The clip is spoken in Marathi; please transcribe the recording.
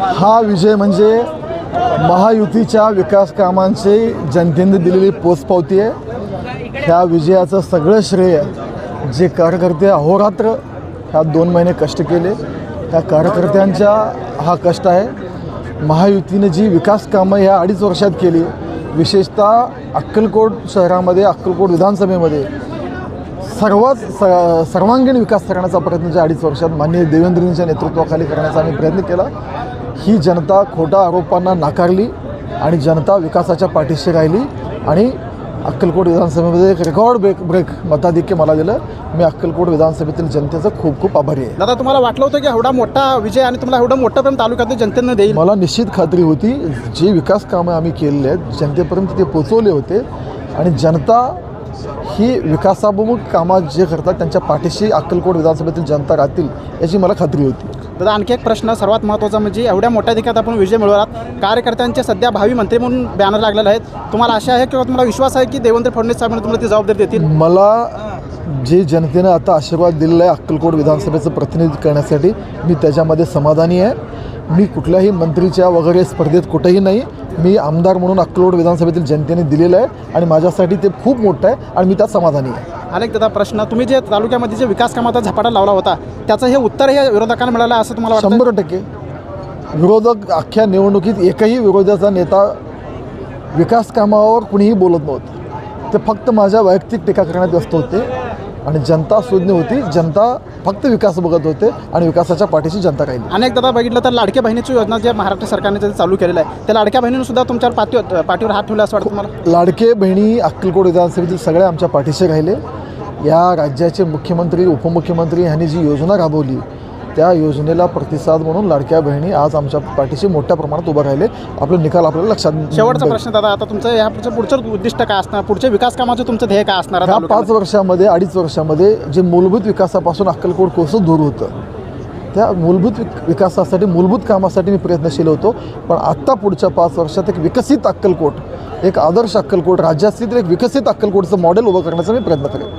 हा विजय म्हणजे महायुतीच्या विकास कामांची जनतेने दिलेली पोचपावती आहे. ह्या विजयाचं सगळं श्रेय जे कार्यकर्ते अहोरात्र ह्या दोन महिने कष्ट केले त्या कार्यकर्त्यांच्या हा कष्ट आहे. महायुतीने जी विकास कामं ह्या अडीच वर्षात केली विशेषतः अक्कलकोट शहरामध्ये अक्कलकोट विधानसभेमध्ये सर्वात स सर्वांगीण विकास करण्याचा प्रयत्न ज्या अडीच वर्षात माननीय देवेंद्रजींच्या नेतृत्वाखाली करण्याचा आम्ही प्रयत्न केला ही जनता खोटा आरोपांना नाकारली आणि जनता विकासाच्या पाठीशी राहिली आणि अक्कलकोट विधानसभेमध्ये एक रेकॉर्ड ब्रेक ब्रेक मताधिक्य मला दिलं. मी अक्कलकोट विधानसभेतील जनतेचं खूप खूप आभारी आहे. दादा तुम्हाला वाटलं होतं की एवढा मोठा विजय आणि तुम्हाला एवढं मोठं प्रेम तालुक्यातील जनतेनं देईल? मला निश्चित खात्री होती जी विकास कामं आम्ही केलेली आहेत जनतेपर्यंत ते पोचवले होते आणि जनता ही विकासाभिमुख कामात जे करतात त्यांच्या पाठीशी अक्कलकोट विधानसभेतील जनता राहतील याची मला खात्री होती. दादा आणखी एक प्रश्न सर्वात महत्त्वाचा म्हणजे एवढ्या मोठ्या अधिकात आपण विजय मिळवलात कार्यकर्त्यांचे सध्या भावी मंत्री म्हणून बॅनर लागलेले आहेत. तुम्हाला आशा आहे किंवा तुम्हाला विश्वास आहे की देवेंद्र फडणवीस साहेबांनी तुम्हाला ती जबाबदारी देतील? मला जे जनतेनं आता आशीर्वाद दिलेला आहे अक्कलकोट विधानसभेचं प्रतिनिधित्व करण्यासाठी मी त्याच्यामध्ये समाधानी आहे. मी कुठल्याही मंत्रीच्या वगैरे स्पर्धेत कुठेही नाही. मी आमदार म्हणून अक्कलकोट विधानसभेतील जनतेने दिलेलं आहे आणि माझ्यासाठी ते खूप मोठं आहे आणि मी त्यात समाधानी आहे. अनेक दादा प्रश्न. तुम्ही जे तालुक्यामध्ये जे विकास कामाचा झपाटा लावला होता त्याचं हे उत्तर हे विरोधकांना मिळालं असं तुम्हाला वाटतं शंभर टक्के. विरोधक अख्ख्या निवडणुकीत एकही विरोधाचा नेता विकास कामावर कुणीही बोलत नव्हतं. ते फक्त माझ्या वैयक्तिक टीका करण्यात व्यस्त होते आणि जनता सुज्ञ होती. जनता फक्त विकास बघत होते आणि विकासाच्या पाठीशी जनता राहिली. अनेक दादा बघितलं तर लाडक्या बहिणीची योजना जे महाराष्ट्र सरकारने जे चालू केलेलं आहे त्या लाडक्या बहिणीनं सुद्धा तुमच्यावर पाठीवर पाठीवर हात ठेवला असं वाटतं तुम्हाला? लाडके बहिणी अक्कलकोट विधानसभेतील सगळ्या आमच्या पाठीशी राहिले. या राज्याचे मुख्यमंत्री उपमुख्यमंत्री यांनी जी योजना राबवली त्या योजनेला प्रतिसाद म्हणून लाडक्या बहिणी आज आमच्या पाठीशी मोठ्या प्रमाणात उभं राहिले. आपले निकाल आपल्याला लक्षात शेवटचा प्रश्न दादा आता तुमचं या पुढचं पुढचं उद्दिष्ट काय असणार? पुढच्या विकास कामाचं तुमचं ध्येय काय असणार ह्या पाच? वर्षामध्ये अडीच वर्षामध्ये जे मूलभूत विकासापासून अक्कलकोट कसं दूर होतं त्या मूलभूत विक विकासासाठी मूलभूत कामासाठी मी प्रयत्नशील होतो. पण आत्ता पुढच्या पाच वर्षात एक विकसित अक्कलकोट एक आदर्श अक्कलकोट राज्यातील एक विकसित अक्कलकोटचं मॉडेल उभं करण्याचा मी प्रयत्न करेन.